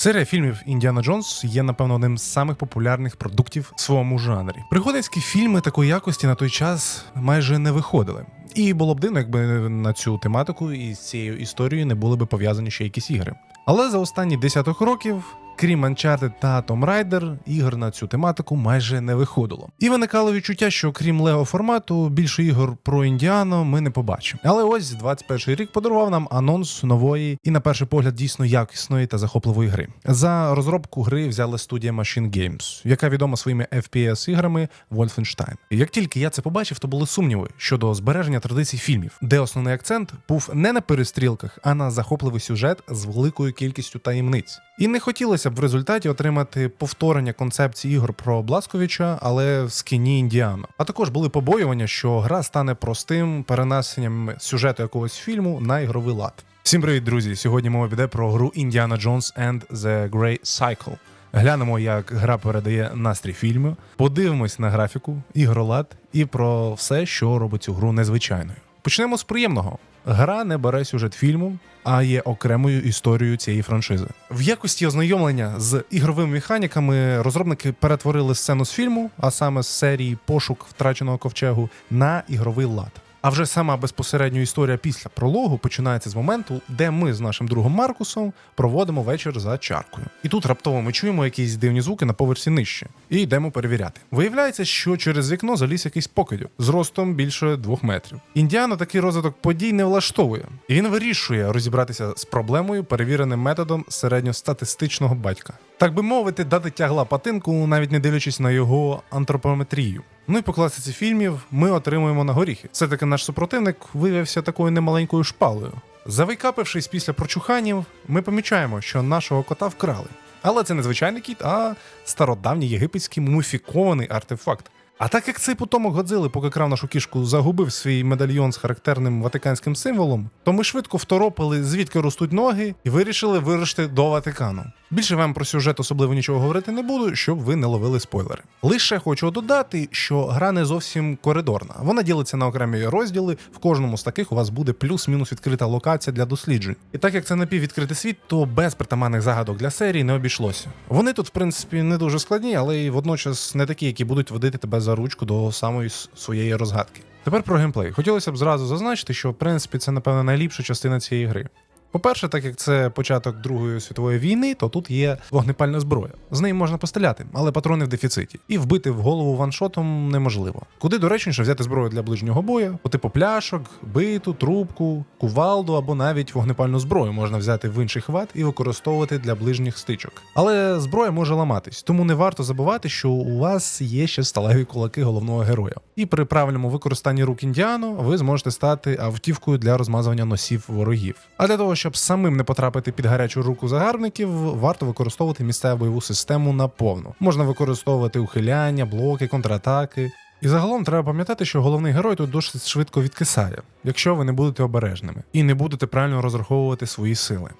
Серія фільмів Індіана Джонс є, напевно, одним з самих популярних продуктів в своєму жанрі. Пригодницькі фільми такої якості на той час майже не виходили. І було б дивно, якби на цю тематику і з цією історією не були б пов'язані ще якісь ігри. Але за останні десяток років, крім Uncharted та Tomb Raider, ігор на цю тематику майже не виходило. І виникало відчуття, що крім Лего формату, більше ігор про Індіану ми не побачимо. Але ось 21 рік подарував нам анонс нової і, на перший погляд, дійсно якісної та захопливої гри. За розробку гри взяла студія Machine Games, яка відома своїми FPS іграми Wolfenstein. Як тільки я це побачив, то були сумніви щодо збереження традицій фільмів, де основний акцент був не на перестрілках, а на захопливий сюжет з великою кількістю таємниць. І не хотілося б в результаті отримати повторення концепції ігор про Бласковича, але в скіні Індіана. А також були побоювання, що гра стане простим перенесенням сюжету якогось фільму на ігровий лад. Всім привіт, друзі! Сьогодні мова піде про гру Indiana Jones and the Grey Cycle. Глянемо, як гра передає настрій фільму, подивимось на графіку, ігролад і про все, що робить цю гру незвичайною. Почнемо з приємного. Гра не бере сюжет фільму, а є окремою історією цієї франшизи. В якості ознайомлення з ігровими механіками розробники перетворили сцену з фільму, а саме з серії Пошук втраченого ковчегу, на ігровий лад. А вже сама безпосередньо історія після прологу починається з моменту, де ми з нашим другом Маркусом проводимо вечір за чаркою. І тут раптово ми чуємо якісь дивні звуки на поверсі нижче і йдемо перевіряти. Виявляється, що через вікно заліз якийсь покидьок з ростом більше двох метрів. Індіана такий розвиток подій не влаштовує, і він вирішує розібратися з проблемою, перевіреним методом середньостатистичного батька. Так би мовити, дати тягла патинку, навіть не дивлячись на його антропометрію. Ну і по класиці фільмів ми отримуємо на горіхи. Все таки наш супротивник виявився такою немаленькою шпалою. Завейкапившись після прочуханів, ми помічаємо, що нашого кота вкрали. Але це не звичайний кіт, а стародавній єгипетський муміфікований артефакт. А так як цей потомок Годзили, поки крав нашу кішку, загубив свій медальйон з характерним ватиканським символом, то ми швидко второпили, звідки ростуть ноги, і вирішили вирушити до Ватикану. Більше вам про сюжет особливо нічого говорити не буду, щоб ви не ловили спойлери. Лише хочу додати, що гра не зовсім коридорна. Вона ділиться на окремі розділи. В кожному з таких у вас буде плюс-мінус відкрита локація для досліджень. І так як це напіввідкритий світ, то без притаманних загадок для серії не обійшлося. Вони тут, в принципі, не дуже складні, але й водночас не такі, які будуть водити тебе за ручку до самої своєї розгадки. Тепер про геймплей. Хотілося б зразу зазначити, що в принципі це, напевно, найліпша частина цієї гри. По-перше, так як це початок Другої світової війни, то тут є вогнепальна зброя. З неї можна постріляти, але патрони в дефіциті. І вбити в голову ваншотом неможливо. Куди доречніше взяти зброю для ближнього бою, по типу пляшок, биту, трубку, кувалду або навіть вогнепальну зброю можна взяти в інший хват і використовувати для ближніх стичок. Але зброя може ламатись, тому не варто забувати, що у вас є ще сталеві кулаки головного героя. І при правильному використанні рук індіану ви зможете стати автівкою для розмазування носів ворогів. А для того, щоб самим не потрапити під гарячу руку загарбників, варто використовувати місцеву бойову систему наповну. Можна використовувати ухиляння, блоки, контратаки. І загалом треба пам'ятати, що головний герой тут досить швидко відкисає, якщо ви не будете обережними і не будете правильно розраховувати свої сили.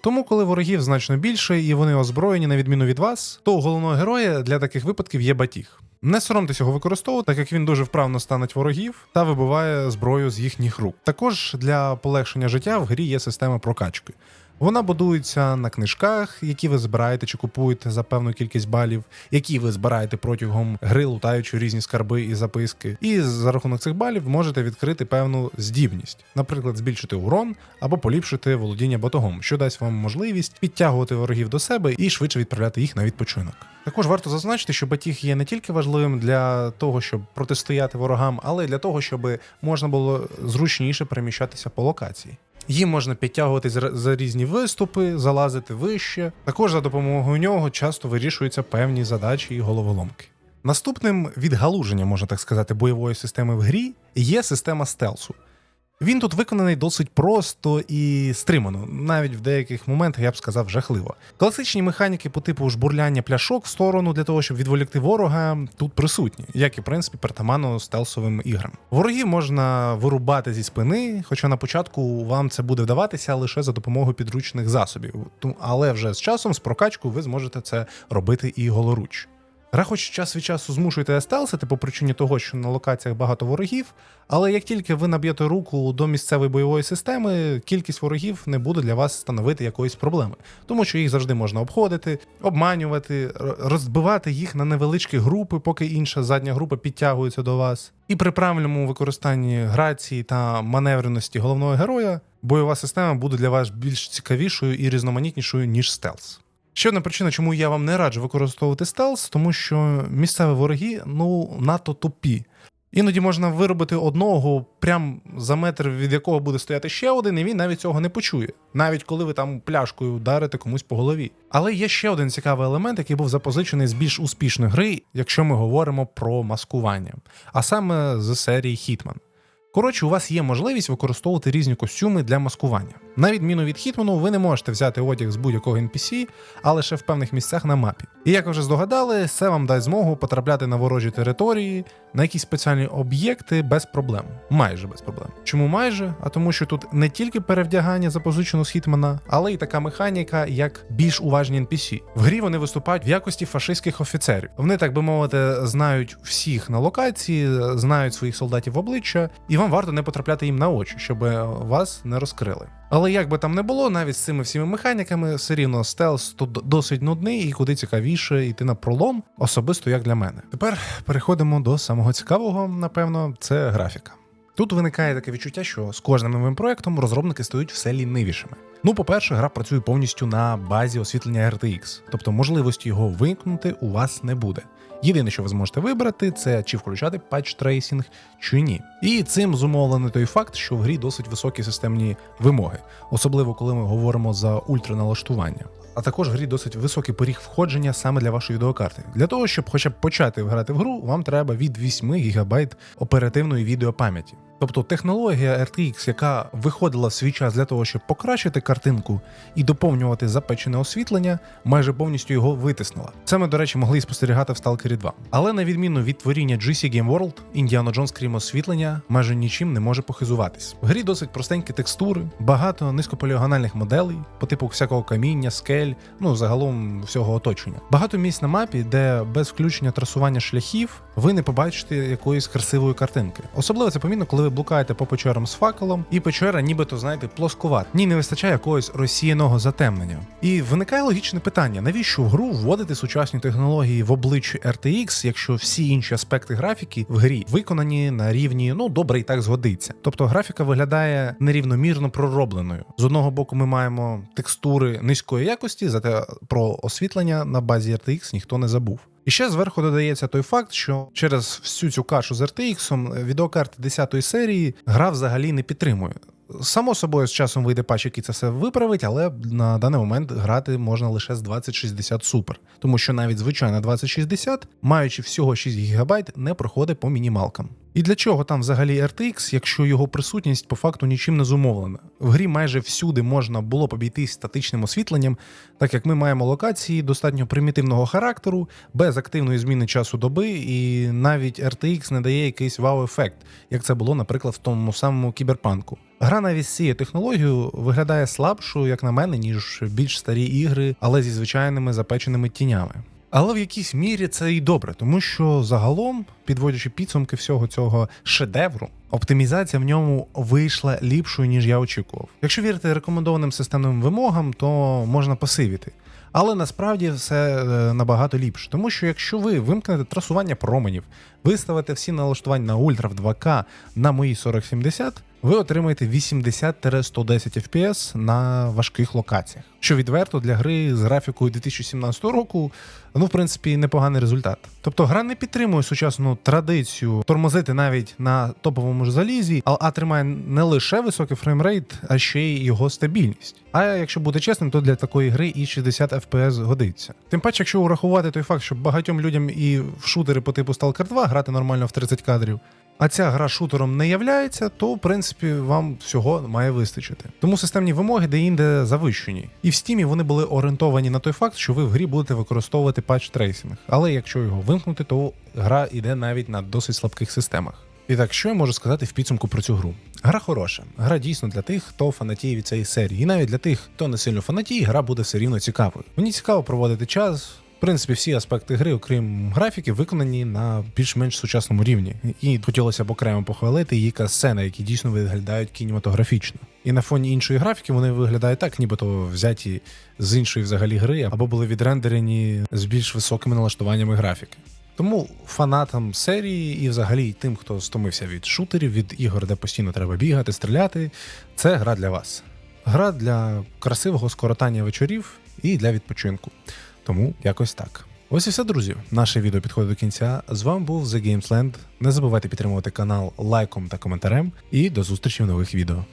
Тому, коли ворогів значно більше і вони озброєні на відміну від вас, то у головного героя для таких випадків є батіг. Не соромтесь його використовувати, так як він дуже вправно станеть ворогів та вибиває зброю з їхніх рук. Також для полегшення життя в грі є система прокачки. Вона будується на книжках, які ви збираєте чи купуєте за певну кількість балів, які ви збираєте протягом гри, лутаючи різні скарби і записки. І за рахунок цих балів можете відкрити певну здібність, наприклад, збільшити урон або поліпшити володіння батогом, що дасть вам можливість підтягувати ворогів до себе і швидше відправляти їх на відпочинок. Також варто зазначити, що батіг є не тільки важливим для того, щоб протистояти ворогам, але й для того, щоб можна було зручніше переміщатися по локації. Їм можна підтягуватись за- за різні виступи, залазити вище. Також за допомогою нього часто вирішуються певні задачі і головоломки. Наступним відгалуженням, можна так сказати, бойової системи в грі є система стелсу. Він тут виконаний досить просто і стримано, навіть в деяких моментах я б сказав жахливо. Класичні механіки по типу жбурляння пляшок в сторону для того, щоб відволікти ворога, тут присутні, як і в принципі притаманно стелсовим іграм. Ворогів можна вирубати зі спини, хоча на початку вам це буде вдаватися лише за допомогою підручних засобів. Але вже з часом, з прокачкою, ви зможете це робити і голоруч. Гра хоч час від часу змушує тебе стелсити по причині того, що на локаціях багато ворогів, але як тільки ви наб'єте руку до місцевої бойової системи, кількість ворогів не буде для вас становити якоїсь проблеми, тому що їх завжди можна обходити, обманювати, розбивати їх на невеличкі групи, поки інша задня група підтягується до вас. І при правильному використанні грації та маневреності головного героя, бойова система буде для вас більш цікавішою і різноманітнішою, ніж стелс. Ще одна причина, чому я вам не раджу використовувати стелс, тому що місцеві вороги ну надто тупі. Іноді можна виробити одного прям за метр, від якого буде стояти ще один, і він навіть цього не почує, навіть коли ви там пляшкою вдарите комусь по голові. Але є ще один цікавий елемент, який був запозичений з більш успішної гри, якщо ми говоримо про маскування, а саме з серії Hitman. Коротше, у вас є можливість використовувати різні костюми для маскування. На відміну від Хітману, ви не можете взяти одяг з будь-якого NPC, а лише в певних місцях на мапі. І як вже здогадали, це вам дасть змогу потрапляти на ворожі території, на якісь спеціальні об'єкти без проблем. Майже без проблем. Чому майже? А тому, що тут не тільки перевдягання запозичено з Хітмана, але й така механіка, як більш уважні NPC. В грі вони виступають в якості фашистських офіцерів. Вони, так би мовити, знають всіх на локації, знають своїх солдатів в обличчя, і вам варто не потрапляти їм на очі, щоб вас не розкрили. Але як би там не було, навіть з цими всіми механіками, все рівно стелс тут досить нудний і куди цікавіше йти на пролом, особисто як для мене. Тепер переходимо до самого цікавого, напевно, це графіка. Тут виникає таке відчуття, що з кожним новим проектом розробники стають все лінивішими. Ну, по-перше, гра працює повністю на базі освітлення RTX, тобто можливості його вимкнути у вас не буде. Єдине, що ви зможете вибрати, це чи включати патч трейсінг, чи ні. І цим зумовлений той факт, що в грі досить високі системні вимоги, особливо коли ми говоримо за ультраналаштування. А також в грі досить високий поріг входження саме для вашої відеокарти. Для того, щоб хоча б почати грати в гру, вам треба від 8 ГБ оперативної відеопам'яті. Тобто технологія RTX, яка виходила в свій час для того, щоб покращити картинку і доповнювати запечене освітлення, майже повністю його витиснула. Це ми, до речі, могли спостерігати в Stalker 2. Але на відміну від творіння GC Game World, Indiana Jones, крім освітлення, майже нічим не може похизуватись. В грі досить простенькі текстури, багато низькополігональних моделей, по типу всякого каміння, скель, ну загалом всього оточення. Багато місць на мапі, де без включення трасування шляхів ви не побачите якоїсь красивої картинки. Особливо це помітно, коли ви блукаєте по печерам з факелом, і печера, нібито, знаєте, плоскуват. Ні, не вистачає якогось розсіяного затемнення. І виникає логічне питання: навіщо в гру вводити сучасні технології в обличчі RTX, якщо всі інші аспекти графіки в грі виконані на рівні, ну добре, і так згодиться. Тобто графіка виглядає нерівномірно проробленою. З одного боку, ми маємо текстури низької якості, зате про освітлення на базі RTX ніхто не забув. І ще зверху додається той факт, що через всю цю кашу з RTX відеокарти 10 серії гра взагалі не підтримує. Само собою, з часом вийде патч, який це все виправить, але на даний момент грати можна лише з 2060 Super, тому що навіть звичайна 2060, маючи всього 6 ГБ, не проходить по мінімалкам. І для чого там взагалі RTX, якщо його присутність по факту нічим не зумовлена? В грі майже всюди можна було обійтись статичним освітленням, так як ми маємо локації достатньо примітивного характеру, без активної зміни часу доби, і навіть RTX не дає якийсь вау-ефект, як це було, наприклад, в тому самому кіберпанку. Гра навіть з цією технологією виглядає слабшою, як на мене, ніж більш старі ігри, але зі звичайними запеченими тінями. Але в якійсь мірі це і добре, тому що загалом, підводячи підсумки всього цього шедевру, оптимізація в ньому вийшла ліпшою, ніж я очікував. Якщо вірити рекомендованим системним вимогам, то можна посивіти. Але насправді все е, набагато ліпше, тому що якщо ви вимкнете трасування променів, виставите всі налаштування на ультра в 2К на мої 4070, ви отримаєте 80-110 FPS на важких локаціях. Що відверто для гри з графікою 2017 року, ну в принципі непоганий результат. Тобто гра не підтримує сучасну традицію тормозити навіть на топовому залізі, а, а тримає не лише високий фреймрейт, а ще й його стабільність. А якщо бути чесним, то для такої гри і 60 FPS годиться. Тим паче, якщо урахувати той факт, що багатьом людям і в шутери по типу Stalker 2 грати нормально в 30 кадрів. А ця гра шутером не являється, то в принципі вам всього має вистачити. Тому системні вимоги де-інде завищені. І в стімі вони були орієнтовані на той факт, що ви в грі будете використовувати патч трейсинг. Але якщо його вимкнути, то гра йде навіть на досить слабких системах. І так, що я можу сказати в підсумку про цю гру? Гра хороша. Гра дійсно для тих, хто фанатіє від цієї серії. І навіть для тих, хто не сильно фанатіє, гра буде все рівно цікавою. Мені цікаво проводити час. Принципі, всі аспекти гри, окрім графіки, виконані на більш-менш сучасному рівні. І хотілося б окремо похвалити її сцени, які дійсно виглядають кінематографічно. І на фоні іншої графіки вони виглядають так, нібито взяті з іншої взагалі гри, або були відрендерені з більш високими налаштуваннями графіки. Тому фанатам серії і взагалі тим, хто стомився від шутерів, від ігор, де постійно треба бігати, стріляти, це гра для вас. Гра для красивого скоротання вечорів і для відпочинку. Тому якось так. Ось і все, друзі. Наше відео підходить до кінця. З вами був The Gamesland. Не забувайте підтримувати канал лайком та коментарем. І до зустрічі в нових відео.